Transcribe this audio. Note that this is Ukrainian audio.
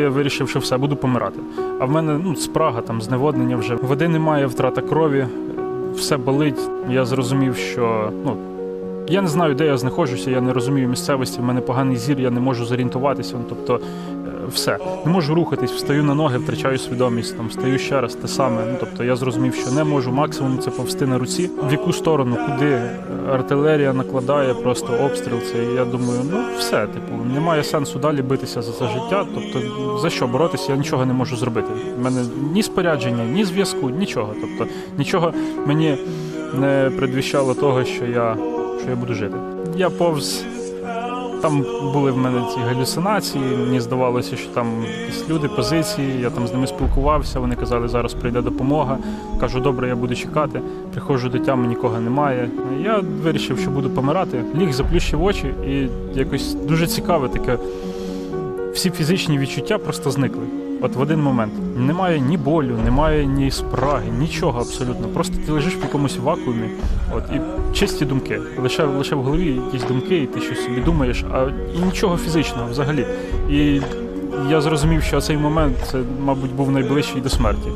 Я вирішив, що все, буду помирати. А в мене ну, спрага, там, зневоднення вже. Води немає, втрата крові, все болить. Я зрозумів, що ну, я не знаю, де я знаходжуся, я не розумію місцевості, в мене поганий зір, я не можу зорієнтуватися. Ну, тобто, е, все. Не можу рухатись, встаю на ноги, втрачаю свідомість, там, встаю ще раз, те саме. Ну, тобто я зрозумів, що не можу максимум це повсти на руці. В яку сторону, куди артилерія накладає, просто обстріл. Це і я думаю, ну все, типу, немає сенсу далі битися за це життя. Тобто, за що боротися, я нічого не можу зробити. У мене ні спорядження, ні зв'язку, нічого. Тобто, нічого мені не предвіщало того, що я, що я буду жити. Я повз. Там були в мене ці галюцинації. Мені здавалося, що там якісь люди, позиції. Я там з ними спілкувався. Вони казали, зараз прийде допомога. Кажу, добре, я буду чекати. Приходжу до тями, нікого немає. Я вирішив, що буду помирати. Ліг заплющив очі, і якось дуже цікаве таке. Всі фізичні відчуття просто зникли. От в один момент немає ні болю, немає ні спраги, нічого абсолютно. Просто ти лежиш в якомусь вакуумі, от і чисті думки. Лише лише в голові якісь думки, і ти щось собі думаєш, а і нічого фізичного взагалі. І я зрозумів, що цей момент це, мабуть, був найближчий до смерті.